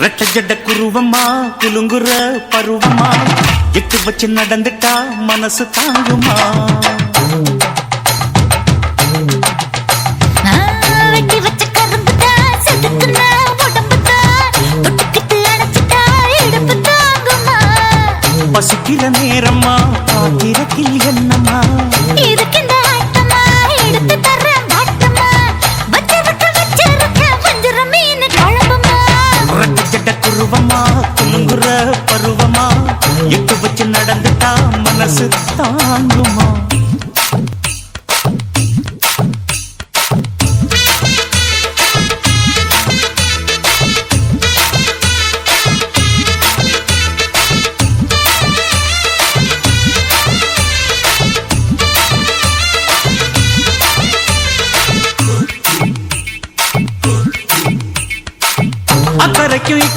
ரெட்ட குருவமா குலுங்குற பருவமா எட்டு வச்சு நடந்துட்டா மனசு தாங்குமா? பசிக்கிற நேரமா பாத்திரத்தில் என்னம்மா?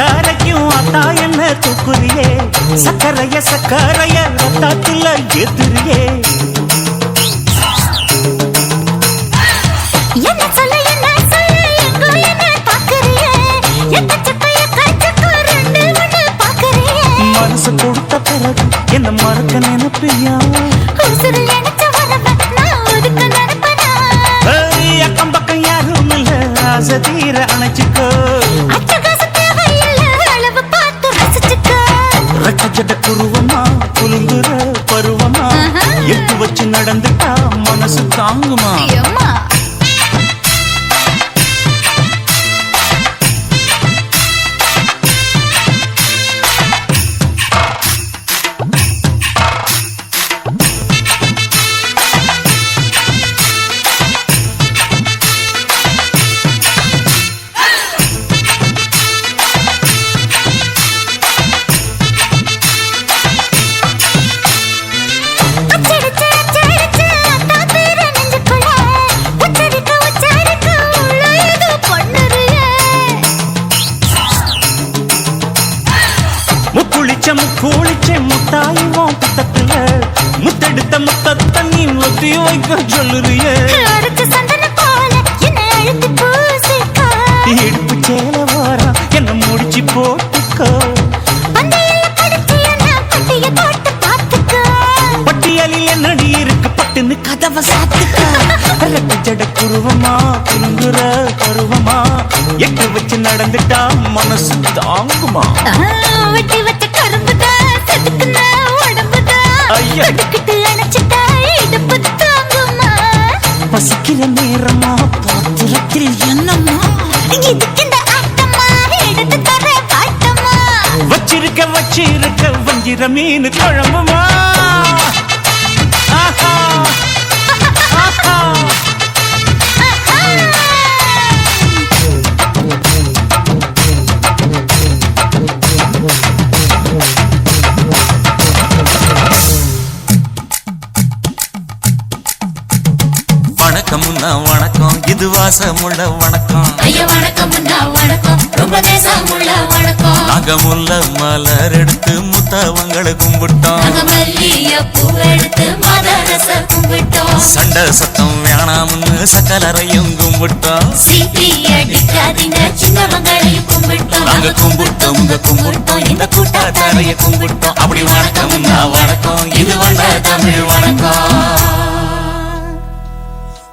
இக்கரைக்கும் அத்தா என்ன தூக்குறியே? சக்கரைய சக்கரைய ரத்தாத்துல எதிரியே? மனசு கொடுத்த பிறகு என்ன மறக்க நினைப்பியா? நடந்துட்டா மனசு தாங்குமா? முக்குளிச்ச முக்குளிச்ச முத்தாயுவோம் புத்தத்துல முத்தெடுத்த முத்தத்தை நீ ஒத்தி வைக்க சொல்லுறியே. இடுப்பு சேல என்ன முடிச்சு போட்டுக்கோ. பட்டியலில் என்னடி இருக்கு பட்டுன்னு கதவை சாத்துக்கோ. ஜட குருவமா குலுங்குற பருவமா. எட்டு வச்சு நடந்துட்டா மனசு தாங்குமா? வெட்டி வச்ச தொட்டுக்கிட்டு அணைச்சிட்டா இடுப்பு தாங்குமா? பசிக்கிற நேரமா? பாத்திரத்தில் என்னம்மா? இதுக்கு இந்த ஆட்டமா, எடுத்து தர்றேன் பாட்டமா. வச்சிருக்க வச்சிருக்க வஞ்சிர மீன் குழம்புமா? இது வாசமுள்ள வணக்கம். ஐயா வணக்கம் அண்ணா, வணக்கம். ரொம்ப தேசமுள்ள வணக்கம். நாங்க முல்ல மலர் எடுத்து முத்தவங்களை கும்பிட்டோம். சண்டை சத்தம் வேணாம்னு சக்கலரையும் கும்பிட்டோம். நாங்க கும்பிட்டோம். உங்க கும்பிட்டோம் இந்த கூட்டாத்தாரைய கும்பிட்டோம். அப்படி வணக்கம்னா வணக்கம். இது வந்த தமிழ் வணக்கம்.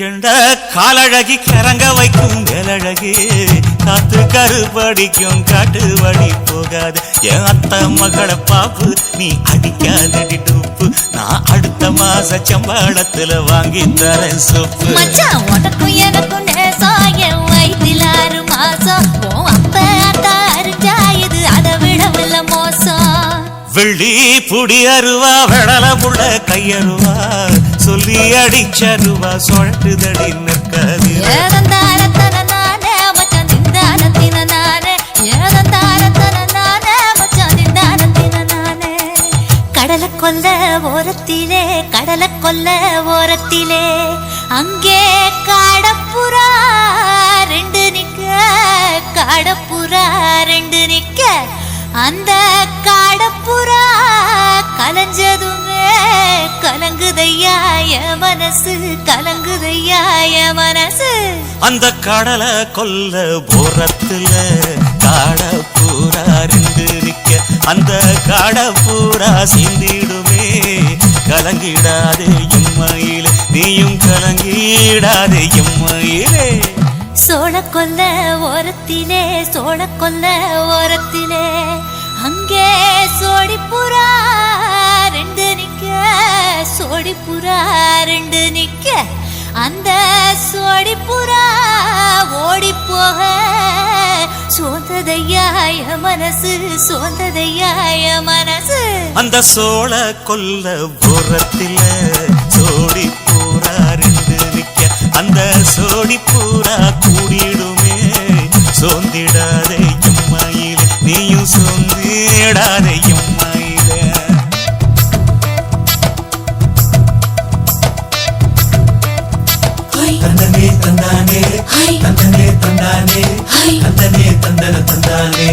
கெண்ட காலழகி கிறங்க வைக்கும் வேலழகி. காத்து கருப்படிக்கும் காட்டு வழி போகாது. என் அத்த மகளை பாப்பு நீ அடிக்காதடி டூப்பு. நான் அடுத்த மாச சம்பளத்துல வாங்கி தரேன் சொப்பு. உனக்கும் எனக்கும் என் வயிற்றில் ஆறு மோசம். வெள்ளி புடி அருவா வெடல புள்ள கையருவா சொல்லி அடிச்சருவா சுழட்டுதடி நிற்காது. ஏதந்தாரத்தன கொல்ல ஓரத்திலே கடலை கொல்ல ஓரத்திலே அங்கே காடப்புறா ரெண்டு நிக்க காடப்புறா ரெண்டு நிக்க. அந்த காடப்புறா கலஞ்சதுமே கலங்குதையா என் மனசு கலங்குதையா என் மனசு? அந்த கடலை கொல்ல போரத்துல காட பூரா ரெண்டு நிக்க. அந்த காட பூரா சிந்திடுமே கலங்கிடாதே எம்மையிலே நீயும் கலங்கிடாதே எம்மையிலே சோழ கொல்ல ஓரத்திலே சோழ கொல்ல ஓரத்திலே. அங்கே சோடிப்புறா ரெண்டு நிக்க. சோடிப்புறா ரெண்டு நிக்க. அந்த சோடிப்புறா ஓடி போக சோந்ததையாய மனசு சோந்ததையாய மனசு. அந்த சோழ கொல்ல ஓரத்திலே. தந்தனே தந்தானே. தந்தனே தந்தன தந்தானே.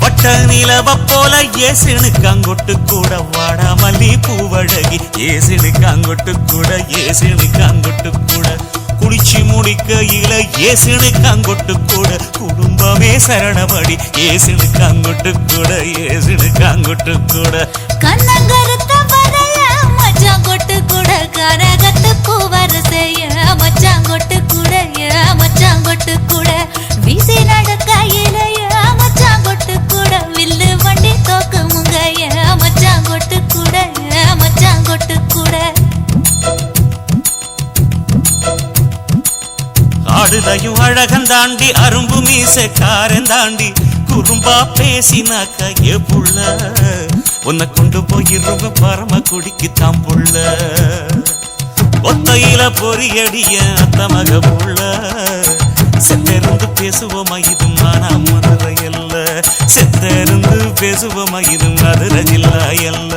வட்ட நிலவ போல ஏசுனுக்கு அங்கொட்டு கூட வாடா மல்லி பூவழகி ஏசுனுக்கு அங்கொட்டு கூட ஏசுனுக்கு அங்கொட்டு கூட. குளிச்சு முடிக்கையில ஏசுனுக்கு அங்கொட்டு கூட. குடும்பமே சரணபடி ஏசுனுக்கு அங்கொட்டு கூட ஏசுனுக்கு அங்கொட்டு கூட. கண்ணங்கருத்த கரகத்து பூவரசைய மச்சான் கொட்டு கூட ஏ கூட வீசி நடக்க இலைய மச்சாங்கொட்டு கூட வில்லு வண்டி தோக்கு முங்கைய மச்சாங்கொட்டு மச்சான் கொட்டு கூட ஏ கூட ஆடுதையும் அழகன் தாண்டி அரும்பு மீசக்காரன் தாண்டி குறும்பா பேசினாக்க ஏ புள்ள. உன்னை கொண்டு போயிருவ பரம குடிக்கு தாம் புள்ள. ஒத்தையில பொறியடிய அத்தமக புள்ள செத்திருந்து பேசுவோமா இது மானா மதுரை அல்ல செத்திருந்து பேசுவோமா இது மதுரை ஜில்லா அல்ல